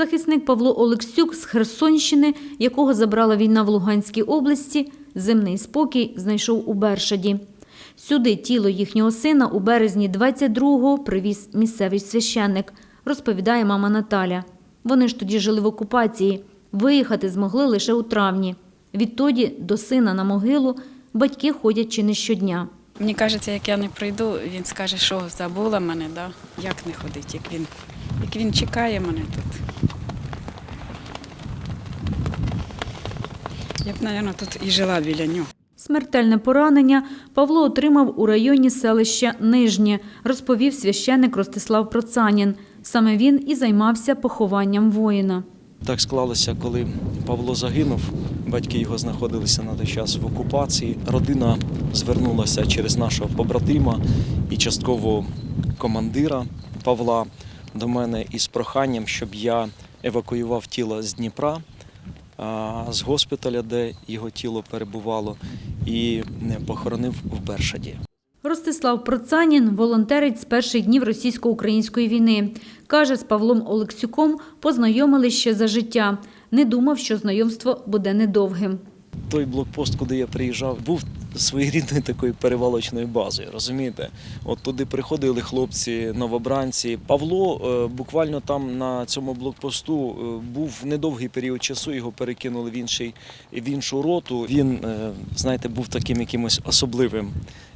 Захисник Павло Олексюк з Херсонщини, якого забрала війна в Луганській області, земний спокій знайшов у Бершаді. Сюди тіло їхнього сина у березні 22-го привіз місцевий священник, розповідає мама Наталя. Вони ж тоді жили в окупації. Виїхати змогли лише у травні. Відтоді до сина на могилу батьки ходять чи не щодня. Мені кажеться, як я не прийду, він скаже, що забула мене, да? як не ходить, як він, як він чекає мене тут. Я б, мабуть, тут і жила біля нього. Смертельне поранення Павло отримав у районі селища Нижнє, розповів священник Ростислав Процанін. Саме він і займався похованням воїна. Так склалося, коли Павло загинув. Батьки його знаходилися на той час в окупації. Родина звернулася через нашого побратима і частково командира Павла до мене із проханням, щоб я евакуював тіло з Дніпра, з госпіталя, де його тіло перебувало, і похоронив в Бершаді. Ростислав Процанін волонтерить з перших днів російсько-української війни. Каже, з Павлом Олексюком познайомились ще за життя. Не думав, що знайомство буде недовгим. той блокпост, куди я приїжджав, був своєрідною такою перевалочною базою. Розумієте, от туди приходили хлопці, новобранці. Павло е, буквально там на цьому блокпосту е, був недовгий період часу. Його перекинули в інший в іншу роту. Він, е, знаєте, був таким якимось особливим.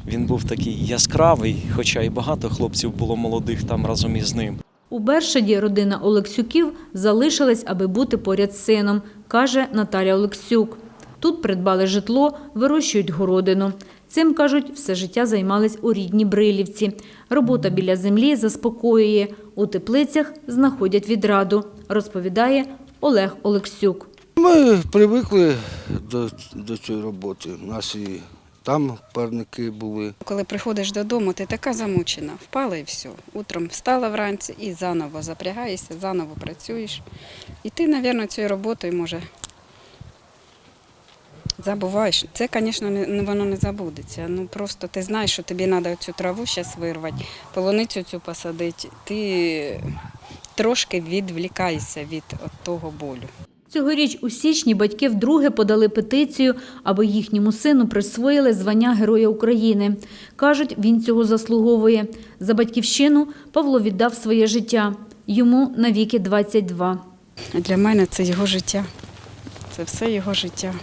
Він був такий яскравий, хоча і багато хлопців було молодих там разом із ним. У Бершаді родина Олексюків залишилась, аби бути поряд з сином, каже Наталя Олексюк. Тут придбали житло, вирощують городину. Цим, кажуть, все життя займались у рідній Брилівці. Робота біля землі заспокоює. У теплицях знаходять відраду, розповідає Олег Олексюк. Ми привикли до, до цієї роботи. У нас і там парники були. Коли приходиш додому, ти така замучена, впала і все. Утром встала вранці і заново запрягаєшся, заново працюєш. І ти, мабуть, цією роботою може забуваєш. Це, звісно, не, воно не забудеться. Ну просто ти знаєш, що тобі треба цю траву зараз вирвати, полуницю цю посадити. Ти трошки відвлікаєшся від от того болю. Цьогоріч у січні батьки вдруге подали петицію, аби їхньому сину присвоїли звання Героя України. Кажуть, він цього заслуговує. За батьківщину Павло віддав своє життя. Йому навіки 22. Для мене це його життя. Це все його життя.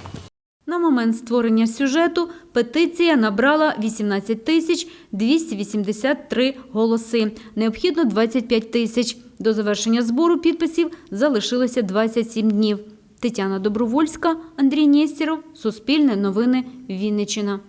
На момент створення сюжету петиція набрала 18 тисяч 283 голоси. Необхідно 25 тисяч. До завершення збору підписів залишилося 27 днів. Тетяна Добровольська, Андрій Нєстєров, Суспільне новини, Вінниччина.